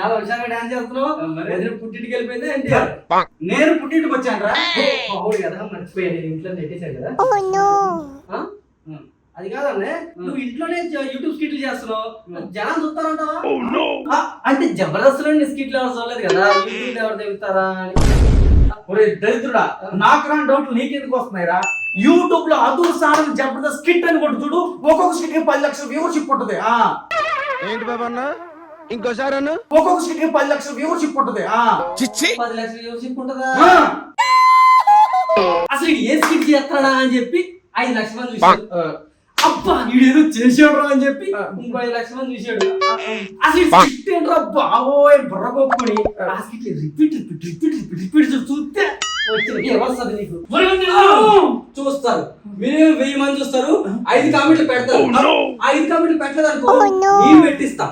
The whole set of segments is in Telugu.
చాలా హుషారుగా డాన్స్ చేస్తున్నావు? ఎదురు పుట్టింటికి వెళ్ళిపోయింది ఏంటి? నేను పుట్టింటికి వచ్చాను రా అవును కదా మర్చిపోయాను. నేను ఇంట్లో నెట్టేశాను కదా. ఆ? ఉం. అది కాదన్నే నువ్వు ఇంట్లోనే యూట్యూబ్ స్కిట్లు చేస్తున్నావు. ఉం. జనాలు చూస్తారంటావా? ఆ, అంటే జబర్దస్త్లో స్కిట్లు ఎవరు చూడలేదు కదా? యూట్యూబ్ ఎవరు తెగుతారా అని. ఒరే దరిద్రుడా నాకు రాని డౌట్లు నీకెందుకు వస్తున్నాయి రా యూట్యూబ్లో అదూర్ సారం జబర్దస్త్ స్కిట్ అని కొట్టు చూడు ఒక్కొక్క స్కిట్కి పది లక్షల వ్యూవర్షిప్ ఉంటుంది. ఆ. ఏంటి బాబా అన్న ఇంకోసారి అన్న. ఒక్కొక్క స్కిట్కి పది లక్షల వ్యూవర్షిప్ ఉంటుంది. ఆ. చిచ్చి. పది లక్షలు యూట్యూబ్ ఉంటుందా? ఆ. అసలు ఏ స్కిట్ చేస్తాడా అని చెప్పి ఐదు లక్షల మంది చూశాడు. అబ్బా వీడేదో చేసాడు అని చెప్పి ఇంకో ఐదు లక్షల మంది చూశాడు. అసలు స్కిట్ ఏంట్రా బాబోయ్ బుర్రగొక్కుని ఆ. Skit repeat repeat repeat repeat repeat చూస్తే నీకు. చూస్తారు. మినిమం వెయ్యి మంది చూస్తారు. ఐదు కామెంట్లు పెడతారు. ఐదు కామెంట్లు పెట్టలేదు అనుకో నేను పెట్టిస్తా.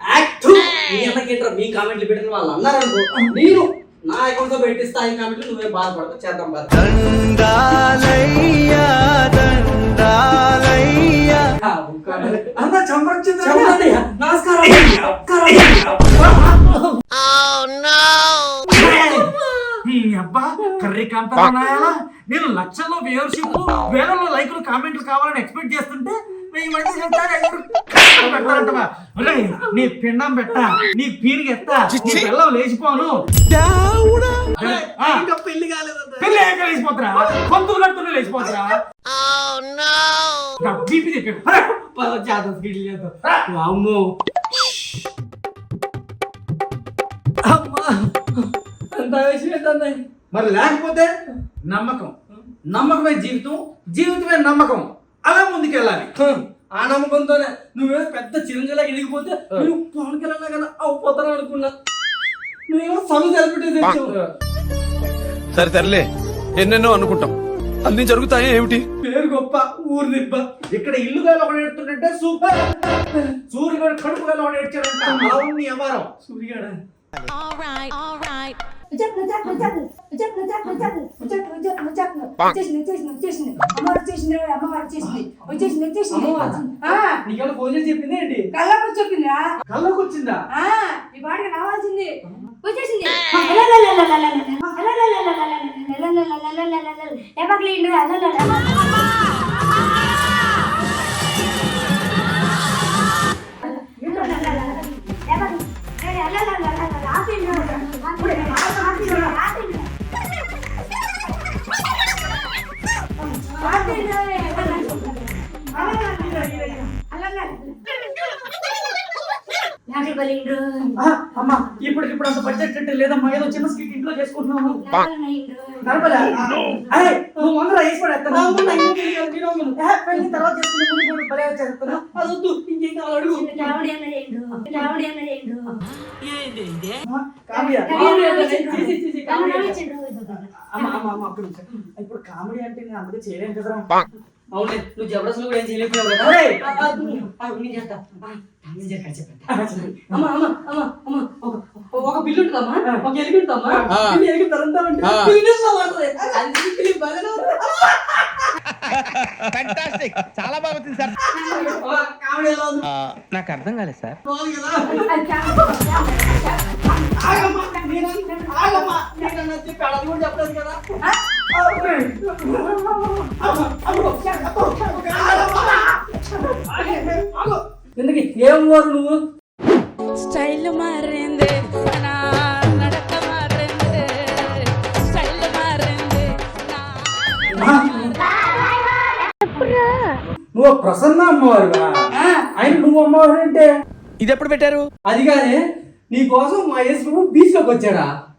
యాక్ట్ మీ అన్నకేంట్రా మీ కామెంట్లు పెట్టిన వాళ్ళు అన్నారు అనుకో నేను నా అకౌంట్తో పెట్టిస్తా ఐదు కామెంట్లు నువ్వే బాధపడతావు చేద్దాం బాధ ఈ అబ్బా కర్రీ నేను లక్షల్లో వ్యూవర్షిప్ వేలలో లైకులు కామెంట్లు కావాలని ఎక్స్పెక్ట్ చేస్తుంటే వెయ్యి మంది చెప్తారు, పెడతారంటవా? నీ పిండం పెట్ట నీ పీరికి ఎత్త నీ పిల్లలు లేచిపోను. ఇంకా పెళ్ళి కాలేదు పెళ్ళి అయ్యాక లేచిపోతురా? పంతులు కడుతున్నా లేచిపోతురా? ఇంకా బీపీ చెప్పాడు అరే, పద చేద్దాం స్కిట్లు చేద్దాం. అమ్మో అమ్మా. అంత వేసిపోతుంది మరి లేకపోతే నమ్మకం. నమ్మకమే జీవితం జీవితమే నమ్మకం. అలా ముందుకెళ్ళాలి. ఆ నమ్మకంతోనే నువ్వేమో పెద్ద చిరంజీవిలా ఎదిగిపోతే నువ్వు పవన్ కళ్యాణ్ కదా అవుపోతాను అనుకున్నా. నువ్వేమో సెలబ్రిటీ తెచ్చావు. సరే సర్లే. ఎన్నెన్నో అనుకుంటాం. అన్ని జరుగుతాయి ఏమిటి? పేరు గొప్ప ఊరు దిబ్బ. ఇక్కడ ఇల్లు గాలి ఒకటి ఎడుతుంటే సూపర్. సూర్యుడు కడుపు గాలి ఒకటి ఎడ్చాడంట అలా ఉంది సూర్యగాడ అమ్మవారు చేసింది అమ్మవారు చేసింది వచ్చేసింది వచ్చేసింది నీకెవరు ఫోన్ చేసి చెప్పింది ఏంటి కళ్ళకు వచ్చిందా కళ్ళకు వచ్చిందా ఈ పాటకి రావాల్సింది వచ్చేసింది ఎలా ఇప్పుడు ఇప్పుడు అంత బడ్జెట్ లేదమ్మా ఏదో చిన్న స్కిట్ ఇంట్లో చేసుకుంటున్నాము. నడపలే? నువ్వు ఇప్పుడు కామెడీ అంటే నేను అందుకే చేయలేను కదరా. అవును నువ్వు జబర్దస్త్ ఒక బిల్లు ఉంటుందమ్మా. ఒక చాలా బాగా వచ్చింది సార్. నాకు అర్థం కాలేదు సార్. ఎందుకు? ఏం వారు నువ్వు? స్టైల్ మారింది నా నడక మారింది. స్టైల్ మారింది నా నువ్వు ప్రసన్న అమ్మవారుగా ఆయన నువ్వు అమ్మవారు అంటే? ఇది ఎప్పుడు పెట్టారు? అది కానీ నీ కోసం మా యేసు బీచ్లోకి వచ్చాడా?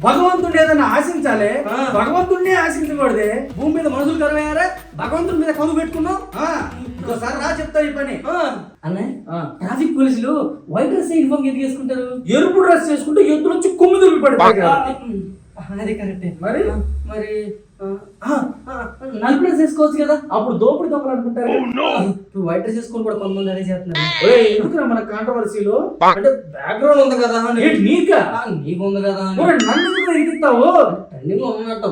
భగవంతుడు ఏదైనా ఆశించాలి. భగవంతుడినే ఆశించకూడదే. భూమి మీద మనుషులు కరువయ్యారా భగవంతుడి మీద కనుగు పెట్టుకున్నావు? ఆ, ఇంకోసారి రా చెప్తా ఈ పని. అన్నయ్య. ట్రాఫిక్ పోలీసులు వైట్ డ్రెస్ యూనిఫామ్ ఎందుకు వేసుకుంటారు? ఎరుపు డ్రెస్ చేసుకుంటే ఎద్దులు వచ్చి కొమ్మి దులిపి ఆ, అది కరెక్టే. మరి? మరి నలుపు డ్రెస్ వేసుకోవచ్చు కదా. అప్పుడు దోపిడి దొంగలు అనుకుంటారు ఇప్పుడు వైట్ డ్రెస్ వేసుకొని కూడా కొంతమంది అదే చేస్తున్నారు. ఎందుకురా మన కాంట్రవర్సీలో? అంటే బ్యాక్గ్రౌండ్ ఉంది కదా నీకా? నీకు ఉంది కదా నన్ను ఎందుకు ఇరికిస్తావు ట్రెండింగ్ ఉన్నట్టు.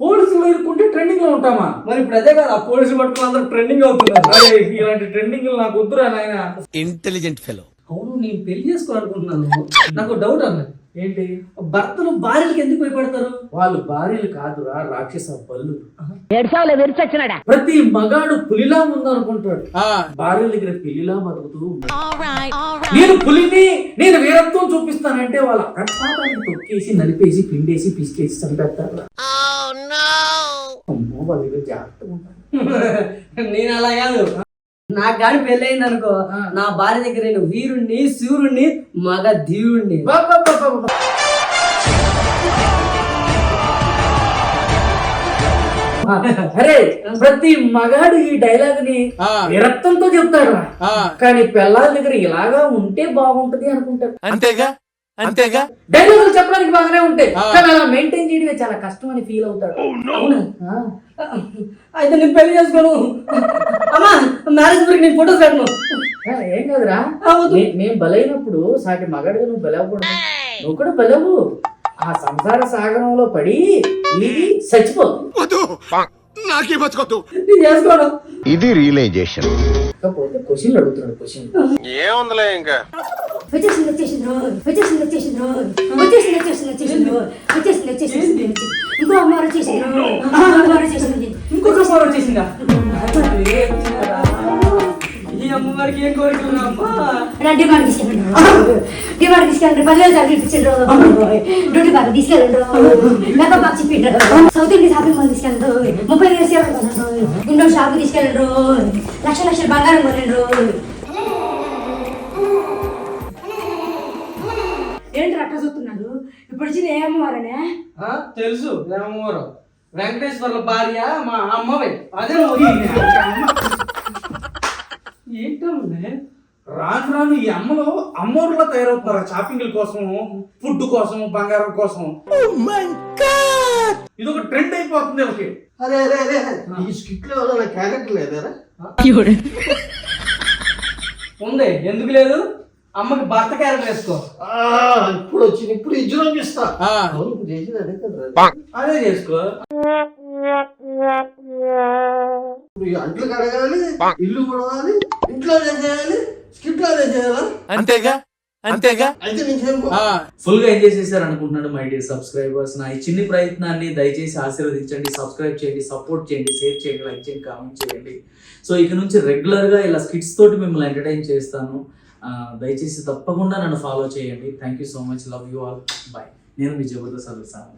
పోలీసులు ఇరుక్కుంటే ట్రెండింగ్లో ఉంటామా? మరి ఇప్పుడు అదే కదా పోలీసు పట్టుకుని అందరూ ట్రెండింగ్ అవుతున్నారు. ఇలాంటి ట్రెండింగ్ నాకు వద్దురా నాయన. ఇంటెలిజెంట్ ఫెలో అవును నేను పెళ్ళి చేసుకోవాలనుకుంటున్నాను. నాకు డౌట్ అన్న ఏంటి? భర్తలు భార్యలకు ఎందుకు భయపడతారు? వాళ్ళు భార్యలు కాదురా రాక్షస బల్లు. ప్రతి మగాడు పులిలా ఉందనుకుంటాడు. భార్య దగ్గర పిల్లిలా బతుకుతూ. నేను పులిని నేను వీరత్వం చూపిస్తానంటే వాళ్ళ అకస్మాతాన్ని తొక్కేసి నలిపేసి పిండేసి పిసికేసి చంపేస్తారు. అమ్మో వాళ్ళ దగ్గర జాగ్రత్తగా ఉంటారు నేను అలా కాదు. నాకు గాని పెళ్ళి అయింది అనుకో. నా భార్య దగ్గర నేను వీరుణ్ణి శూరుణ్ణి మగ బాబాబాబాబా. అరే ప్రతి మగాడు ఈ డైలాగ్ని విరక్తంతో చెప్తాడు కానీ పిల్లల దగ్గర ఇలాగా ఉంటే బాగుంటది అనుకుంటారు అంతేగా? అంతేగా? డైలాగులు చెప్పడానికి బాగానే ఉంటాయి కానీ అలా మెయింటైన్ చేయడమే చాలా కష్టం అని ఫీల్ అవుతాడు. అవునా? ఆ. అయితే నేను పెళ్ళి చేసుకోను. అమ్మా మ్యారేజ్ గురించి నేను ఫోటోస్ పెట్టను. ఏం కాదురా? నేను బలైనప్పుడు సాటి మగాడిగా నువ్వు బలవకూడదు నువ్వు కూడా బలవు. ఆ సంసార సాగరంలో పడి ఇది చచ్చిపో వద్దు. నాకే బతుకొద్దు. నేను చేసుకోను. ఇది రియలైజేషన్ కాకపోతే క్వశ్చన్లు అడుగుతున్నాడు క్వశ్చన్ ఏముందిలే ఇంకా? వచ్చేసింది వచ్చేసింది రో వచ్చేసింది వచ్చేసింది రో వచ్చేసింది వచ్చేసింది వచ్చేసింది రో వచ్చేసింది వచ్చేసింది ఇంకో అమ్మవారు వచ్చేసింది రో అమ్మవారు వచ్చేసింది ఇంకొక ఫోన్ వచ్చేసిందా ఈ అమ్మవారికి ఏం కోరికలు అమ్మా నా డిమాండ్ తీసుకెళ్ళండి రో డిమాండ్ తీసుకెళ్ళండి పదివేలు సార్లు ఇప్పించండి రో డ్యూటీ బాగా తీసుకెళ్ళండి రో మేకప్ బాగా చెప్పిండ్రు రో సౌత్ ఇండియా షాపింగ్ మాల్ తీసుకెళ్ళండి రో ముప్పై వేలు సేవ రో ఇండో షాప్ తీసుకెళ్ళండి రో లక్ష లక్షల బంగారం కొనండి ఏంటి అట్ట చూస్తున్నాడు? ఇప్పుడు వచ్చింది ఏ అమ్మవారనే? ఆ, తెలుసు అమ్మవారు. వెంకటేశ్వర్ల భార్య మా అమ్మవే. అదే. ఏంటమ్మే రాను రాను ఈ అమ్మలో అమ్మోరులా తయారవుతున్నారు? షాపింగ్ల కోసం ఫుడ్ కోసం బంగారం కోసం ఇది ఒక ట్రెండ్ అయిపోతుంది వీళ్ళకి అరే అరే అరే ఈ స్కిట్లో నా క్యారెక్టర్ లేదరా? ఉంది. ఎందుకు లేదు? అమ్మకి భర్త క్యారెక్టర్ వేసుకో. ఆ, ఇప్పుడు వచ్చింది ఇప్పుడు ఇజ్జులోకి ఇస్తా చేసింది అదే కదా. అదే చేసుకో. అంట్లు కడగాలి ఇల్లు కొడవాలి ఇంట్లో చేసేయాలి స్కిట్లో చేయాలా? అంతేగా? అంతేగా? అయితే ఫుల్గా ఎంజాయ్ చేశారు అనుకుంటున్నాను మై డియర్ సబ్స్క్రైబర్స్. నా ఈ చిన్ని ప్రయత్నాన్ని దయచేసి ఆశీర్వదించండి సబ్స్క్రైబ్ చేయండి సపోర్ట్ చేయండి షేర్ చేయండి లైక్ చేయండి కామెంట్ చేయండి. సో ఇక నుంచి రెగ్యులర్గా ఇలా స్కిట్స్ తోటి మిమ్మల్ని ఎంటర్టైన్ చేస్తాను. దయచేసి తప్పకుండా నన్ను ఫాలో చేయండి. Thank you so much love you all bye నేను మీ జబర్దస్త్ అల్లు సార్.